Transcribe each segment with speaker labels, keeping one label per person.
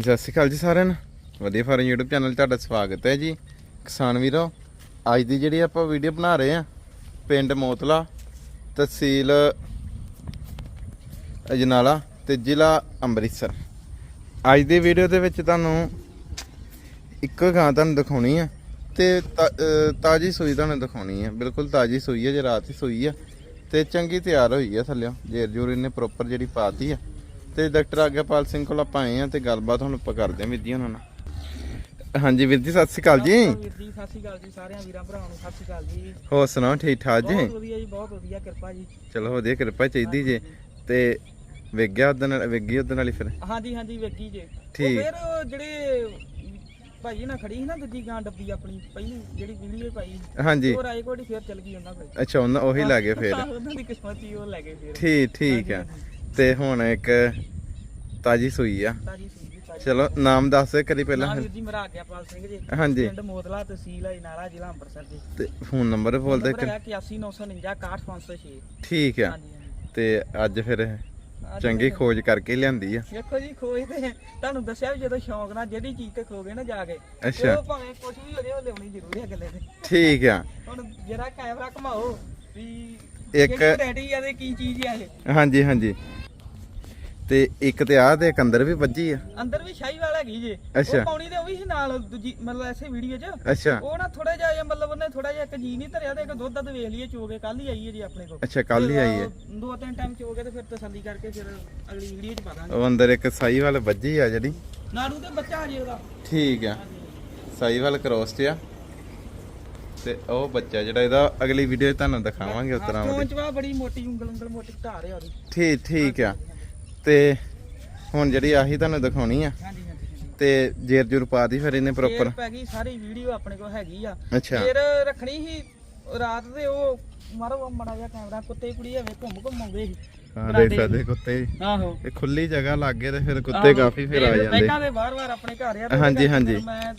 Speaker 1: ਸਤਿ ਸ਼੍ਰੀ ਅਕਾਲ ਜੀ ਸਾਰਿਆਂ ਨੂੰ। ਵਧੀਆ ਫਾਰਮ YouTube ਚੈਨਲ 'ਤੇ ਤੁਹਾਡਾ ਸਵਾਗਤ ਹੈ ਜੀ। ਕਿਸਾਨ ਵੀਰੋ, ਅੱਜ ਦੀ ਜਿਹੜੀ ਆਪਾਂ ਵੀਡੀਓ ਬਣਾ ਰਹੇ ਆ ਪਿੰਡ ਮੋਤਲਾ, ਤਹਿਸੀਲ ਅਜਨਾਲਾ ਤੇ ਜ਼ਿਲ੍ਹਾ ਅੰਮ੍ਰਿਤਸਰ। ਅੱਜ ਦੀ ਵੀਡੀਓ ਦੇ ਵਿੱਚ ਤੁਹਾਨੂੰ ਇੱਕੋ ਗਾਂ ਤੁਹਾਨੂੰ ਦਿਖਾਉਣੀ ਆ ਤੇ ਤਾ- ਤਾਜੀ ਸੂਈ ਤੁਹਾਨੂੰ ਦਿਖਾਉਣੀ ਆ। ਬਿਲਕੁਲ ਤਾਜੀ ਸੂਈ ਆ, ਜੇ ਰਾਤ ਹੀ ਸੂਈ ਆ ਤੇ ਚੰਗੀ ਤਿਆਰ ਹੋਈ ਆ ਥੱਲਿਓ। ਜੇਰ ਜੂਰ ਇਹਨੇ ਪ੍ਰੋਪਰ ਜਿਹੜੀ ਪਾਤੀ ਆ। ਤੇ ਡਾਕਟਰ ਆਗਿਆਪਾਲ ਸਿੰਘ ਕੋਲ ਆਪਾਂ ਆਏ ਆ ਤੇ ਗੱਲਬਾਤ ਹੁਣ ਆਪਾਂ ਕਰਦੇ ਆ ਵੀਰ ਜੀ ਉਹਨਾਂ ਨਾਲ। ਹਾਂਜੀ ਵੀਰ ਜੀ ਸਤਿ ਸ਼੍ਰੀ ਅਕਾਲ ਜੀ।
Speaker 2: ਵੀਰ ਜੀ ਸਤਿ ਸ਼੍ਰੀ ਅਕਾਲ ਜੀ ਸਾਰਿਆਂ ਵੀਰਾਂ ਭਰਾਵਾਂ ਨੂੰ ਸਤਿ ਸ਼੍ਰੀ ਅਕਾਲ ਜੀ।
Speaker 1: ਹੋਰ ਸੁਣਾਓ ਠੀਕ ਠਾਕ ਜੀ?
Speaker 2: ਬਹੁਤ ਵਧੀਆ ਜੀ ਬਹੁਤ ਵਧੀਆ ਕਿਰਪਾ ਜੀ।
Speaker 1: ਚਲੋ ਵਧੀਆ ਕਿਰਪਾ ਚਾਹੀਦੀ ਜੇ। ਤੇ ਵੇਖ ਗਿਆ ਉਦੋਂ ਵੇਖ ਗਈ ਉਦੋਂ ਵਾਲੀ ਫਿਰ?
Speaker 2: ਹਾਂਜੀ ਹਾਂਜੀ ਵੇਗੀ ਜੇ।
Speaker 1: ਠੀਕ।
Speaker 2: ਫਿਰ ਜਿਹੜੇ ਭਾਈ ਨਾਲ ਖੜੀ ਸੀ ਨਾ ਦੂਜੀ ਗਾਂ ਡੱਬੀ ਆਪਣੀ ਪਹਿਲੀ ਜਿਹੜੀ ਵੀਡੀਓ ਪਾਈ
Speaker 1: ਹਾਂਜੀ।
Speaker 2: ਉਹ ਰਾਏਕੋਟ ਹੀ ਫਿਰ ਚਲ ਗਈ ਉਹਨਾਂ ਕੋਲ।
Speaker 1: ਅੱਛਾ ਉਹਨਾਂ ਉਹੀ ਲੈ ਗਏ ਫਿਰ।
Speaker 2: ਉਹਨਾਂ ਦੀ ਕਿਸਮਤ ਸੀ ਉਹ ਲੈ ਗਏ ਫਿਰ।
Speaker 1: ਠੀਕ ਠੀਕ ਆ। ਤੇ ਹੁਣ ਇੱਕ ਤਾਜੀ ਸੂਈ ਆ।
Speaker 2: ਤਾਜੀ
Speaker 1: ਚਲੋ ਨਾਮ ਦੱਸ ਦੇ ਕਰੀ ਪਹਿਲਾਂ।
Speaker 2: ਨਾਮ ਵੀਰ ਜੀ ਮੇਰਾ ਆਗਿਆਪਾਲ ਸਿੰਘ ਜੀ।
Speaker 1: ਹਾਂਜੀ।
Speaker 2: ਪਿੰਡ ਮੋਦਲਾ ਤਹਿਸੀਲ ਹੈ ਨਾਲਾ ਜ਼ਿਲ੍ਹਾ ਅੰਮ੍ਰਿਤਸਰ ਜੀ।
Speaker 1: ਤੇ ਫੋਨ ਨੰਬਰ ਬੋਲ ਦੇ
Speaker 2: 819949 61506
Speaker 1: ਠੀਕ ਆ। ਤੇ ਅੱਜ ਫਿਰ ਚੰਗੀ ਖੋਜ ਕਰਕੇ ਲਿਆਂਦੀ ਆ।
Speaker 2: ਵੇਖੋ ਜੀ ਖੋਜ ਤੇ ਤੁਹਾਨੂੰ ਦੱਸਿਆ ਵੀ ਜਦੋਂ ਸ਼ੌਂਕ ਨਾਲ ਜਿਹੜੀ ਚੀਜ਼ ਤੇ ਖੋਗੇ ਨਾ ਜਾ ਕੇ
Speaker 1: ਅੱਛਾ।
Speaker 2: ਉਹ ਭਾਵੇਂ ਕੁਝ ਵੀ ਹੋ ਉਹ ਲਿਆਉਣੀ ਜ਼ਰੂਰੀ ਹੈ ਗੱਲੇ ਤੇ
Speaker 1: ਠੀਕ ਆ।
Speaker 2: ਹੁਣ ਜਿਹੜਾ ਕੈਮਰਾ ਘਮਾਓ ਵੀ
Speaker 1: ਇੱਕ-
Speaker 2: ਰੈਡੀ ਆ ਤੇ ਕੀ ਚੀਜ਼ ਆ ਇਹ।
Speaker 1: ਹਾਂਜੀ ਹਾਂਜੀ। ਤੇ ਇੱਕ ਤੇ ਆ ਤੇ ਇੱਕ ਅੰਦਰ ਵੀ ਵੱਜੀ ਆ।
Speaker 2: ਅੰਦਰ ਵੀ ਸ਼ਾਹੀ ਵਾਲਾ ਹੈਗੀ ਜੇ।
Speaker 1: ਅੱਛਾ।
Speaker 2: ਉਹ ਪਾਉਣੀ ਤੇ ਉਹ ਵੀ ਸੀ ਨਾਲ ਦੂਜੀ ਮਤਲਬ ਐਸੇ ਵੀਡੀਓ 'ਚ।
Speaker 1: ਅੱਛਾ।
Speaker 2: ਉਹ ਨਾ ਥੋੜਾ ਜਿਹਾ ਇਹ ਮਤਲਬ ਉਹਨੇ ਥੋੜਾ ਜਿਹਾ ਇੱਕ ਜੀ ਨਹੀਂ ਧਰਿਆ ਤੇ ਇੱਕ ਦੁੱਧ ਦੱਧ ਵੇਖ ਲਈਏ ਚੋਗੇ ਕੱਲ ਹੀ ਆਈ ਹੈ ਜੀ ਆਪਣੇ ਕੋਲ।
Speaker 1: ਅੱਛਾ ਕੱਲ ਹੀ ਆਈ ਹੈ।
Speaker 2: ਦੋ ਤਿੰਨ ਟਾਈਮ ਚੋਗੇ ਤੇ ਫਿਰ ਤਸੱਲੀ ਕਰਕੇ ਫਿਰ ਅਗਲੀ ਵੀਡੀਓ 'ਚ ਪਾ ਦਾਂਗੇ।
Speaker 1: ਉਹ ਅੰਦਰ ਇੱਕ ਸਾਈ ਵਾਲ ਵੱਜੀ ਆ ਜਿਹੜੀ।
Speaker 2: ਨਾੜੂ ਤੇ ਬੱਚਾ ਹਜੇ ਉਹਦਾ।
Speaker 1: ਠੀਕ ਆ। ਸਾਈ ਵਾਲ ਕ੍ਰੋਸ ਤੇ ਆ। ਤੇ ਉਹ ਬੱਚਾ ਜਿਹੜਾ ਇਹਦਾ ਅਗਲੀ ਵੀਡੀਓ 'ਚ ਤੁਹਾਨੂੰ ਦਿਖਾਵਾਂਗੇ ਉਤਰਾਂ
Speaker 2: ਹਾਂ
Speaker 1: ਉਹਦੀ।
Speaker 2: ਚਵਾ ਬੜੀ ਮੋਟੀ ਉਂਗਲ ਉਂਗਲ ਮੋਟੀ ਧਾਰ ਉਹਦੀ।
Speaker 1: ਠੀਕ ਠੀਕ ਆ। ਤੇ ਹੁਣ ਜਿਹੜੀ ਆਹੀ ਤੁਹਾਨੂੰ ਦਿਖਾਉਣੀ ਆ
Speaker 2: ਹਾਂਜੀ ਹਾਂਜੀ ਹਾਂਜੀ।
Speaker 1: ਤੇ ਜੇਰ ਜੁਰ ਪਾਤੀ ਫਿਰ ਇਹਨੇ ਪ੍ਰੋਪਰ
Speaker 2: ਪੈ ਗਈ ਸਾਰੀ ਵੀਡੀਓ ਆਪਣੇ ਕੋਲ ਹੈਗੀ ਆ।
Speaker 1: ਅੱਛਾ।
Speaker 2: ਫੇਰ ਰੱਖਣੀ ਸੀ ਰਾਤ ਦੇ ਉਹ ਮਾਰੋ ਮੜਾ ਜਿਹਾ ਕੈਮਰਾ ਕੁੱਤੇ ਕੁੜੀ ਐਵੇਂ ਘੁੰਮ ਘੁੰਮ ਆਉਂਦੇ ਸੀ।
Speaker 1: ਹਾਂ ਦੇਖ ਸਕਦੇ ਕੁੱਤੇ।
Speaker 2: ਆਹੋ।
Speaker 1: ਇਹ ਖੁੱਲੀ ਜਗ੍ਹਾ ਲੱਗੇ ਤੇ ਫਿਰ ਕੁੱਤੇ ਕਾਫੀ ਫਿਰ ਆ ਜਾਂਦੇ।
Speaker 2: ਪਹਿਲਾਂ ਦੇ ਵਾਰ-ਵਾਰ ਆਪਣੇ ਘਰ ਆ
Speaker 1: ਹਾਂਜੀ, ਹਾਂਜੀ।
Speaker 2: ਮੈਂ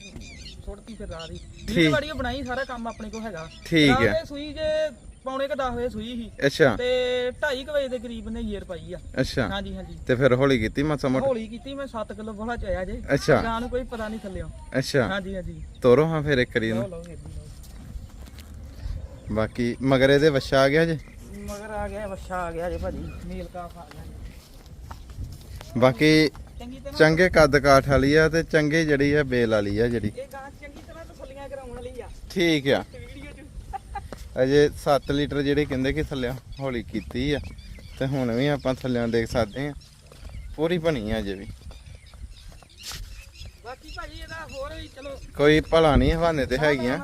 Speaker 2: ਸੁੱਟਤੀ ਫਿਰ ਰਾਤ ਦੀ
Speaker 1: ਠੀਕ।
Speaker 2: ਵੀਡੀਓ ਬਣਾਈ ਸਾਰਾ ਕੰਮ ਆਪਣੇ ਕੋਲ ਹੈਗਾ।
Speaker 1: ਠੀਕ
Speaker 2: ਰਾਤ
Speaker 1: ਹੈ।
Speaker 2: ਦੇ ਸੂਈ ਜੇ ਪੌਣੇ ਕ 10 ਵਜੇ ਸੂਈ ਸੀ।
Speaker 1: ਅੱਛਾ।
Speaker 2: ਤੇ 2:30 ਵਜੇ ਦੇ ਕਰੀਬ ਨੇ ਹੀਰ ਪਾਈ ਆ।
Speaker 1: ਅੱਛਾ।
Speaker 2: ਹਾਂਜੀ ਹਾਂਜੀ।
Speaker 1: ਤੇ ਫਿਰ ਹੌਲੀ ਕੀਤੀ ਮਸਾ ਮੋਟ?
Speaker 2: ਹੌਲੀ ਕੀਤੀ ਮੈਂ 7 ਕਿਲੋ ਬੋਲਾ ਚ ਆਇਆ ਜੇ।
Speaker 1: ਅੱਛਾ।
Speaker 2: ਗਾਂ ਨੂੰ ਕੋਈ ਪਤਾ ਨਹੀਂ ਥੱਲਿਓ।
Speaker 1: ਅੱਛਾ।
Speaker 2: ਹਾਂਜੀ ਹਾਂਜੀ।
Speaker 1: ਤੋਰੋ ਹਾਂ ਫਿਰ ਇੱਕ
Speaker 2: ਲਓ।
Speaker 1: ਬਾਕੀ ਮਗਰ ਇਹਦੇ ਵੱਛਾ ਆ ਗਿਆ ਜੇ?
Speaker 2: ਮਗਰ ਆ ਗਿਆ ਵੱਛਾ ਆ ਗਿਆ ਜੇ ਭਾਜੀ। ਨੀਲ ਕਾਫ ਆ ਗਿਆ।
Speaker 1: ਬਾਕੀ
Speaker 2: ਚੰਗੀ
Speaker 1: ਕੱਦ ਕਾਠ ਵਾਲੀ ਆ ਤੇ ਚੰਗੇ ਜਿਹੜੀ ਆ ਬੇਲ ਵਾਲੀ ਆ ਜਿਹੜੀ।
Speaker 2: ਇਹ ਗਾਂ ਚੰਗੀ ਤਰ੍ਹਾਂ ਤਸੱਲੀਆਂ ਕਰਾਉਣ ਲਈ ਆ।
Speaker 1: ਠੀਕ ਆ। ਅਜੇ 7 ਲੀਟਰ ਜਿਹੜੇ ਕਹਿੰਦੇ ਕਿ ਥੱਲਿਆਂ ਹੌਲੀ ਕੀਤੀ ਆ ਤੇ ਹੁਣ ਵੀ ਆਪਾਂ ਥੱਲਿਆਂ ਦੇਖ ਸਕਦੇ ਆ ਪੂਰੀ ਬਣੀ ਆ ਅਜੇ ਵੀ।
Speaker 2: ਬਾਕੀ ਭਾਜੀ ਇਹਦਾ ਹੋਰ ਵੀ ਚਲੋ।
Speaker 1: ਕੋਈ ਭਲਾ ਨਹੀਂ ਹਵਾਨੇ ਤੇ ਹੈਗੀਆਂ।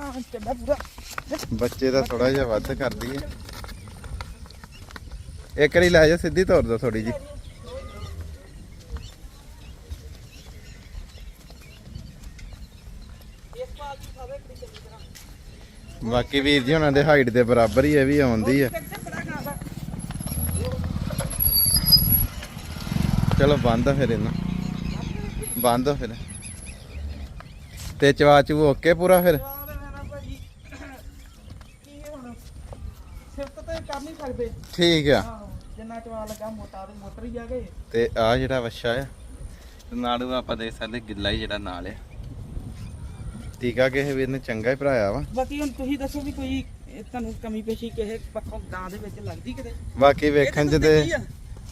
Speaker 1: ਬੱਚੇ ਦਾ ਥੋੜਾ ਜਿਹਾ ਵੱਧ ਕਰਦੀ ਹੈ ਇੱਕ ਵਾਰੀ ਲੈ ਜਾ ਸਿੱਧੀ ਤੌਰ ਦੋ ਥੋੜੀ ਜੀ
Speaker 2: ਇਸ ਪਾਲ ਦੀ ਖਾਵੇ ਕਿਹੜੀ ਚੰਗੀ ਤਰ੍ਹਾਂ
Speaker 1: ਬਾਕੀ ਵੀਰ ਜੀ ਉਹਨਾਂ ਦੇ ਹਾਈਟ ਦੇ ਬਰਾਬਰ ਹੀ ਇਹ ਵੀ ਆਉਂਦੀ ਆ। ਚਲੋ ਬੰਦ ਫਿਰ ਇਹਨਾਂ। ਬੰਦ ਫਿਰ। ਤੇ ਚਵਾ ਚੂ ਓਕੇ ਪੂਰਾ ਫਿਰ? ਠੀਕ ਆ।
Speaker 2: ਜਿੰਨਾ ਚਵਾ ਲੱਗਾ ਮੋਟਾ ਤੇ ਮੋਟਰ ਹੀ ਆ ਗਏ
Speaker 1: ਤੇ ਆ ਜਿਹੜਾ ਵੱਛਾ ਆ, ਨਾੜੂ ਆਪਾਂ ਦੇਖ ਸਕਦੇ ਗਿੱਲਾ ਹੀ ਜਿਹੜਾ ਨਾਲ ਆ। ਟੀਕਾ ਕਿਸੇ ਵੀਰ ਨੇ ਚੰਗਾ ਹੀ ਭਰਾਇਆ ਵਾ।
Speaker 2: ਬਾਕੀ ਹੁਣ ਤੁਸੀਂ ਦੱਸੋ ਵੀ ਕੋਈ ਇਹ ਤੁਹਾਨੂੰ ਕਮੀ ਪੇਸ਼ੀ ਕਿਸੇ ਪੱਖੋਂ ਗਾਂ ਦੇ ਵਿੱਚ ਲੱਗਦੀ ਕਿਤੇ?
Speaker 1: ਬਾਕੀ ਵੇਖਣ ਚ
Speaker 2: ਤਾਂ ਆ?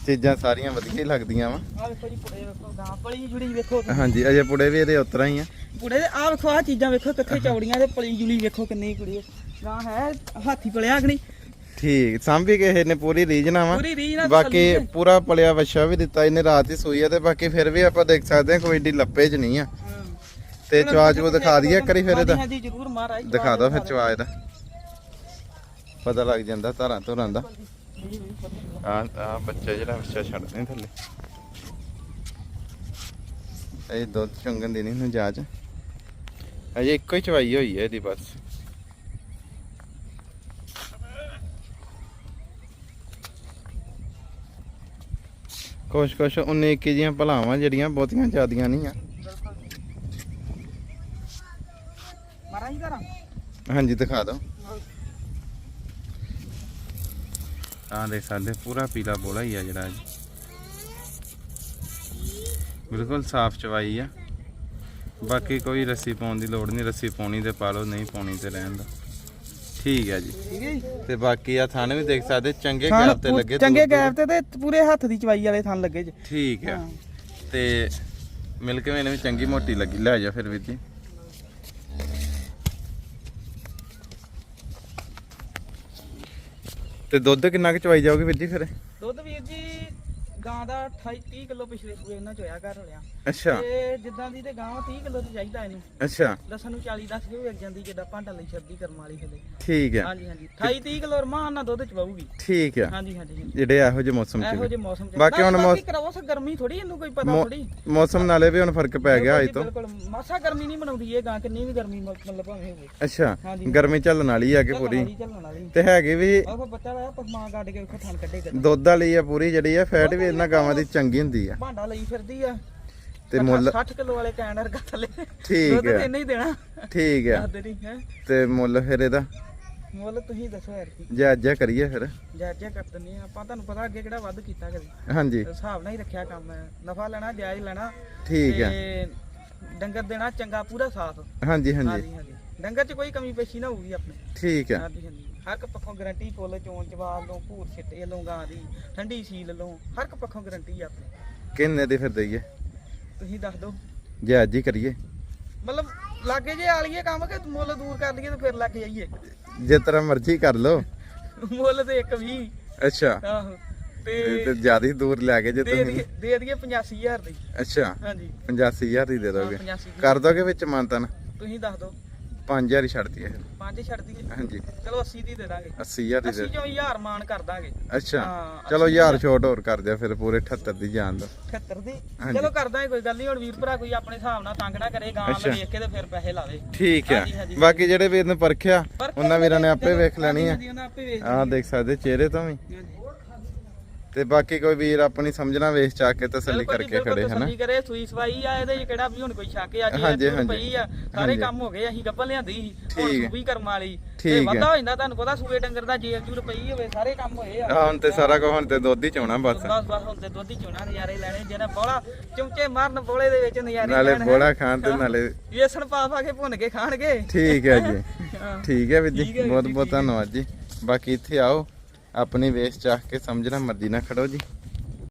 Speaker 1: ਚੀਜ਼ਾਂ ਸਾਰੀਆਂ ਵਧੀਆ ਹੀ ਲੱਗਦੀਆਂ ਵਾ।
Speaker 2: ਆਹ ਵੇਖੋ ਜੀ ਪੁੜੇ ਵੇਖੋ ਗਾਂ ਪਲੀ ਜੁੜੀ ਵੇਖੋ
Speaker 1: ਹਾਂਜੀ ਅਜੇ ਪੁੜੇ ਵੀ ਇਹਦੇ ਉਤਰਾ ਹੀ ਆ।
Speaker 2: ਪੁੜੇ ਦੇ ਆਹ ਵੇਖੋ ਆਹ ਚੀਜ਼ਾਂ ਵੇਖੋ ਕਿੱਥੇ ਚੌੜੀਆਂ ਤੇ ਪਲੀ ਜੁਲੀ ਵੇਖੋ ਕਿੰਨੀ ਕੁੜੀ ਗਾਂ ਹੈ ਹਾਥੀ ਪਲਿਆ ਕਿ ਨਹੀਂ?
Speaker 1: ਠੀਕ ਸਾਂਭੀ ਕਿਸੇ ਨੇ ਪੂਰੀ ਰੀਜਨਾ ਵਾ। ਬਾਕੀ। ਪੂਰਾ ਪਲਿਆ ਵੱਛਾ ਵੀ ਦਿੱਤਾ ਇਹਨੇ ਰਾਤ ਹੀ ਸੂਈ ਆ ਤੇ ਬਾਕੀ ਫਿਰ ਵੀ ਆਪਾਂ ਦੇਖ ਸਕਦੇ ਹਾਂ ਕੋਈ ਏਡੀ ਲੱਪੇ ਚ ਨਹੀਂ ਆ। ਤੇ ਚਵਾਜ ਉਹ ਦਿਖਾ ਦਈਏ ਕਰੀ ਫਿਰ ਇਹਦਾ।
Speaker 2: ਹਾਂਜੀ ਜ਼ਰੂਰ ਮਹਾਰਾਜ
Speaker 1: ਦਿਖਾ ਦੋ ਫਿਰ ਚਵਾ ਇਹਦਾ। ਪਤਾ ਲੱਗ ਜਾਂਦਾ ਧਾਰਾਂ ਧੁਰਾਂ ਦਾ। ਆ ਆ ਬੱਚਾ ਜਿਹੜਾ ਬੱਚਾ ਛੱਡਦੇ ਥੱਲੇ। ਇਹ ਦੁੱਧ ਚੁੰਗਣ ਦੀ ਨਹੀਂ ਨੂੰ ਜਾਚ। ਅਜੇ ਇੱਕੋ ਹੀ ਚਵਾਈ ਹੋਈ ਹੈ ਇਹਦੀ ਬਸ। ਕੁਛ ਕੁਛ 19 21 ਜੀਆਂ ਭਲਾਵਾਂ ਜਿਹੜੀਆਂ ਬਹੁਤੀਆਂ ਜ਼ਿਆਦੀਆਂ ਨਹੀਂ ਆ।
Speaker 2: ਮਹਾਰਾਜ ਦਾ
Speaker 1: ਹਾਂਜੀ ਦਿਖਾ ਦਿਓ। ਆ ਦੇਖ ਸਕਦੇ ਪੂਰਾ ਪੀਲਾ ਬੋਲਾ ਹੀ ਆ ਜਿਹੜਾ ਅੱਜ। ਬਿਲਕੁਲ ਸਾਫ਼ ਚਵਾਈ ਆ। ਬਾਕੀ ਕੋਈ ਰੱਸੀ ਪਾਉਣ ਦੀ ਲੋੜ ਨਹੀਂ ਰੱਸੀ ਪਾਉਣੀ ਤੇ ਪਾ ਲਓ ਨਹੀਂ ਪਾਉਣੀ ਤੇ ਰਹਿਣ ਦਾ ਠੀਕ ਹੈ ਜੀ।
Speaker 2: ਜੀ।
Speaker 1: ਤੇ ਬਾਕੀ ਆ ਥਾਣੇ ਵੀ ਦੇਖ ਸਕਦੇ ਚੰਗੇ ਗੈਪ ਤੇ ਲੱਗੇ
Speaker 2: ਚੰਗੇ। ਗੈਪ ਤੇ ਤੇ ਪੂਰੇ ਹੱਥ ਦੀ ਚਵਾਈ ਵਾਲੇ ਥਣ ਲੱਗੇ ਜੀ।
Speaker 1: ਠੀਕ ਹੈ
Speaker 2: ਹਾਂ।
Speaker 1: ਤੇ ਮਿਲ ਕੇ ਮੈਨੂੰ ਵੀ ਚੰਗੀ ਮੋਟੀ ਲੱਗੀ। ਲੈ ਜਾ ਫਿਰ ਵੀਰ ਜੀ। ਤੇ ਦੁੱਧ ਕਿੰਨਾ ਕੁ ਚਵਾਈ ਜਾਓਗੇ ਵੀਰ ਜੀ ਫਿਰ?
Speaker 2: ਦੁੱਧ ਵੀਰ ਜੀ ਗਾਂ ਦਾ 28 30 ਕਿਲੋ ਪਿਛਲੇ ਸੂਏ ਇਹਨਾਂ ਚ ਹੋਇਆ ਘਰ ਹੋਇਆ
Speaker 1: ਅੱਛਾ।
Speaker 2: ਤੇ ਜਿੱਦਾਂ ਦੀ ਤੇ ਗਾਂ 30 ਕਿਲੋ ਤੇ ਚਾਹੀਦਾ ਇਹਨੂੰ।
Speaker 1: ਅੱਛਾ।
Speaker 2: ਲਸਣ ਨੂੰ 40 ਦੱਸ ਕੇ ਵੀ ਵਿਕ ਜਾਂਦੀ ਜਿੱਦਾਂ ਭਾਂਡਾ ਲਈ ਛੱਡੀ ਕਰਮ ਵਾਲੀ ਹਲੇ
Speaker 1: ਠੀਕ ਹੈ
Speaker 2: ਹਾਂਜੀ ਹਾਂਜੀ। 28 30 ਕਿਲੋ ਰਮਾਨ ਨਾਲ ਦੁੱਧ ਚਵਾਊਗੀ
Speaker 1: ਠੀਕ ਹੈ
Speaker 2: ਹਾਂਜੀ ਹਾਂਜੀ।
Speaker 1: ਜਿਹੜੇ ਇਹੋ ਜਿਹੇ ਮੌਸਮ
Speaker 2: ਇਹੋ
Speaker 1: ਚ
Speaker 2: ਜਿਹੇ ਮੌਸਮ ਚ।
Speaker 1: ਬਾਕੀ ਹੁਣ ਮੌਸ-
Speaker 2: ਕਰਾਓ ਸਾ ਗਰਮੀ ਥੋੜੀ ਇਹਨੂੰ ਕੋਈ ਪਤਾ ਥੋੜੀ
Speaker 1: ਮੌਸਮ ਨਾਲੇ ਵੀ ਹੁਣ ਫ਼ਰਕ ਪੈ ਗਿਆ ਅੱਜ ਤੋਂ।
Speaker 2: ਬਿਲਕੁਲ ਮਾਸਾ ਗਰਮੀ ਨਹੀਂ ਮਨਾਉਂਦੀ ਇਹ ਗਾਂ ਕਿੰਨੀ ਵੀ ਗਰਮੀ ਮਤਲਬ ਭਾਵੇਂ ਹੋਵੇ।
Speaker 1: ਅੱਛਾ। ਗਰਮੀ ਚੱਲਣ ਵਾਲੀ ਆ ਕਿ ਪੂਰੀ। ਤੇ ਹੈਗੇ ਵੀ
Speaker 2: ਬੱਚਾ ਆਇਆ ਪਸਮਾ ਕੱਢ ਕੇ ਉੱਥੇ ਥਣ ਕੱਢੇ
Speaker 1: ਦੁੱਧ ਵਾਲੀ ਆ ਪੂਰੀ ਜਿਹੜੀ ਆ ਫੈਟ ਵੀ ਇਹਨਾਂ ਗਾਵਾਂ ਦੀ ਚੰਗੀ ਹੁੰਦੀ ਆ।
Speaker 2: ਭਾਂਡਾ ਲਈ ਫਿਰਦੀ ਆ।
Speaker 1: ਤੇ ਮੁੱਲ
Speaker 2: 60 ਕਿਲੋ ਵਾਲੇ ਕੈਨ ਵਰਗਾ ਥੱਲੇ।
Speaker 1: ਠੀਕ ਹੈ।
Speaker 2: ਇੰਨਾ ਹੀ ਦੇਣਾ।
Speaker 1: ਠੀਕ
Speaker 2: ਹੈ।
Speaker 1: ਤੇ ਮੁੱਲ ਫਿਰ ਇਹਦਾ?
Speaker 2: ਮੁੱਲ ਤੁਸੀਂ ਦੱਸੋ ਯਾਰ ਕੀ।
Speaker 1: ਜਾਇਜ਼ਾ ਕਰੀਏ ਫਿਰ।
Speaker 2: ਜਾਇਜ਼ਾ ਕਰ ਆ ਆਪਾਂ ਤੁਹਾਨੂੰ ਪਤਾ ਅੱਗੇ ਕਿਹੜਾ ਵੱਧ ਕੀਤਾ ਕਦੇ।
Speaker 1: ਹਾਂਜੀ।
Speaker 2: ਹਿਸਾਬ ਨਾਲ ਹੀ ਰੱਖਿਆ ਕੰਮ ਹੈ। ਨਫਾ ਲੈਣਾ ਜਾਇਜ਼ ਲੈਣਾ।
Speaker 1: ਠੀਕ
Speaker 2: ਤੇ ਡੰਗਰ ਦੇਣਾ ਚੰਗਾ ਪੂਰਾ
Speaker 1: ਹਾਂਜੀ। ਹਾਂਜੀ
Speaker 2: ਹਾਂਜੀ। ਡੰਗਰ 'ਚ ਕੋਈ ਕਮੀ ਪੇਸ਼ੀ ਨਾ ਹੋਊਗੀ ਆਪਣੇ।
Speaker 1: ਠੀਕ ਆ
Speaker 2: ਹਾਂਜੀ ਹਾਂਜੀ। ਹਰ ਇੱਕ ਪੱਖੋਂ ਗਾਰੰਟੀ ਫੁੱਲ ਚੋਣ ਚਵਾਲ ਲੋ ਭੂਰ ਛਿੱਟੇ ਲੋ ਗਾਂ ਦੀ ਠੰਡੀ ਸੀਲ ਲੋ ਹਰ ਇੱਕ ਪੱਖੋਂ ਗਾਰੰਟੀ ਆ ਆਪਣੇ।
Speaker 1: ਕਿੰਨੇ ਦੇ ਫਿਰ ਦਈਏ?
Speaker 2: ਤੁਸੀਂ ਦੱਸ ਦਿਓ।
Speaker 1: ਜਾਇਜ਼ ਹੀ ਕਰੀਏ।
Speaker 2: ਮਤਲਬ ਲਾਗੇ ਜੇ ਆਲੀਏ ਕੰਮ ਕਿ ਮੁੱਲ ਦੂਰ ਕਰ ਲਈਏ ਤੇ ਫਿਰ ਲੱਗ ਜਾਈਏ?
Speaker 1: ਜੇ ਤਰ੍ਹਾਂ ਮਰਜ਼ੀ ਕਰ ਲਓ।
Speaker 2: ਮੁੱਲ ਤੇ ਇੱਕ ਵੀ
Speaker 1: ਅੱਛਾ।
Speaker 2: ਆਹੋ।
Speaker 1: ਤੇ
Speaker 2: ਤੇ
Speaker 1: ਜ਼ਿਆਦਾ ਹੀ ਦੂਰ ਲੈ ਕੇ ਜੇ
Speaker 2: ਦੇ
Speaker 1: ਤੁਸੀਂ।
Speaker 2: ਦਈਏ ਦੇ ਦਈਏ 85000 ਦੀ।
Speaker 1: ਅੱਛਾ।
Speaker 2: ਹਾਂਜੀ।
Speaker 1: 85000 ਦੀ ਦੇ ਦੋਗੇ।
Speaker 2: ਹਾਂ, 85
Speaker 1: ਕਰ ਦੋਗੇ ਵਿੱਚ ਮੰਤਨ
Speaker 2: ਤੁਸੀਂ ਦੱਸ ਦਿਓ।
Speaker 1: 5000 ਹੀ ਛੱਡ ਦਈਏ
Speaker 2: ਪੰਜ ਛੱਡ ਦਈਏ
Speaker 1: ਹਾਂਜੀ।
Speaker 2: ਚਲੋ 80 ਦੀ ਦੇ ਦਾਂਗੇ।
Speaker 1: 80000 ਦੀ
Speaker 2: 80
Speaker 1: ਦੇ
Speaker 2: ਚੋਂ 1000 ਮਾਨ ਕਰ ਦਾਂਗੇ।
Speaker 1: ਅੱਛਾ।
Speaker 2: ਹਾਂ,
Speaker 1: ਚਲੋ ਯਾਰ ਛੋਟ ਹੋਰ ਕਰ ਦਿਆ ਫਿਰ ਪੂਰੇ 78 ਦੀ ਜਾਨ ਦੋ।
Speaker 2: 78 ਦੀ?
Speaker 1: ਹਾਂਜੀ।
Speaker 2: ਚਲੋ ਕਰ ਦਾਂਗੇ ਕੋਈ ਗੱਲ ਨਹੀਂ ਹੁਣ ਵੀਰ ਭਰਾ ਕੋਈ ਆਪਣੇ ਹਿਸਾਬ ਨਾਲ ਤੰਗ ਨਾ ਕਰੇ ਗਾਂ
Speaker 1: ਅੱਛਾ।
Speaker 2: ਵੇਖ ਕੇ ਤੇ ਫਿਰ ਪੈਸੇ ਲਾਵੇ
Speaker 1: ਠੀਕ ਆ।
Speaker 2: ਹਾਂਜੀ, ਹਾਂਜੀ।
Speaker 1: ਬਾਕੀ ਜਿਹੜੇ ਵੀਰ ਨੇ ਪਰਖਿਆ
Speaker 2: ਪਰ
Speaker 1: ਉਹਨਾਂ ਵੀਰਾਂ ਨੇ ਆਪੇ ਵੇਖ ਲੈਣੀ ਆ।
Speaker 2: ਹਾਂਜੀ, ਉਹਨਾਂ ਆਪੇ ਵੇਖ
Speaker 1: ਆਹ ਦੇਖ ਸਕਦੇ ਚਿਹਰੇ ਤੋਂ ਵੀ।
Speaker 2: ਹਾਂਜੀ।
Speaker 1: ਤੇ ਬਾਕੀ ਕੋਈ ਵੀਰ ਆਪਣੀ ਸਮਝਣਾ ਵੇਖ ਚਾ ਕੇ ਤਸੱਲੀ ਕਰਕੇ ਖੜੇ ਹਨਾ
Speaker 2: ਤਸੱਲੀ ਕਰੇ ਸੂਈ ਸਵਾਈ ਆ ਇਹਦੇ 'ਚ ਕਿਹੜਾ ਵੀ ਹੁਣ ਕੋਈ ਸ਼ੱਕ ਆ ਜੀ
Speaker 1: ਹਾਂਜੀ,
Speaker 2: ਇਹ
Speaker 1: ਹਾਂਜੀ।
Speaker 2: ਪਈ ਆ ਸਾਰੇ
Speaker 1: ਹਾਂਜੀ।
Speaker 2: ਕੰਮ ਹੋ ਗਏ ਅਸੀਂ ਗੱਪਾਂ ਲਿਆਂਦੀ ਸੀ
Speaker 1: ਠੀਕ
Speaker 2: ਹੁਣ
Speaker 1: ਹੈ।
Speaker 2: ਸੂਈ ਕਰਮ ਵਾਲੀ
Speaker 1: ਠੀਕ
Speaker 2: ਤੇ
Speaker 1: ਹੈ।
Speaker 2: ਵਾਧਾ ਹੋ ਜਾਂਦਾ ਤੁਹਾਨੂੰ ਪਤਾ ਸੂਏ ਡੰਗਰ ਦਾ ਜੇਲ ਜੂਰ ਪਈ ਹੋਵੇ ਸਾਰੇ ਕੰਮ ਹੋਏ ਆ
Speaker 1: ਆਹ ਹੁਣ ਤੇ ਸਾਰਾ ਕੁਝ ਹੁਣ ਤੇ ਦੁੱਧ ਹੀ ਚੋਣਾ ਬਸ
Speaker 2: ਬਸ ਬਸ ਹੁਣ ਤੇ ਦੁੱਧ ਹੀ ਚੋਣਾ ਨਜ਼ਾਰੇ ਲੈਣੇ ਜਿਹਨੇ ਬੋਲਾ ਚਮਚੇ ਮਾਰਨ ਬੋਲੇ ਦੇ ਵਿੱਚ ਨਜ਼ਾਰੇ
Speaker 1: ਨਾਲੇ। ਬੋਲਾ ਖਾਣ ਤੇ ਨਾਲੇ
Speaker 2: ਵੇਸਣ ਪਾ ਪਾ ਕੇ ਭੁੰਨ ਕੇ ਖਾਣਗੇ
Speaker 1: ਠੀਕ ਹੈ ਜੀ। ਠੀਕ ਹੈ ਵੀਰ ਜੀ ਬਹੁਤ ਬਹੁਤ। ਧੰਨਵਾਦ ਜੀ ਬਾਕੀ ਇੱਥੇ ਆਓ ਆਪਣੀ ਵੇਸ ਚਾਹ ਕੇ ਸਮਝਣਾ ਮਰਜ਼ੀ ਨਾਲ ਖੜੋ ਜੀ।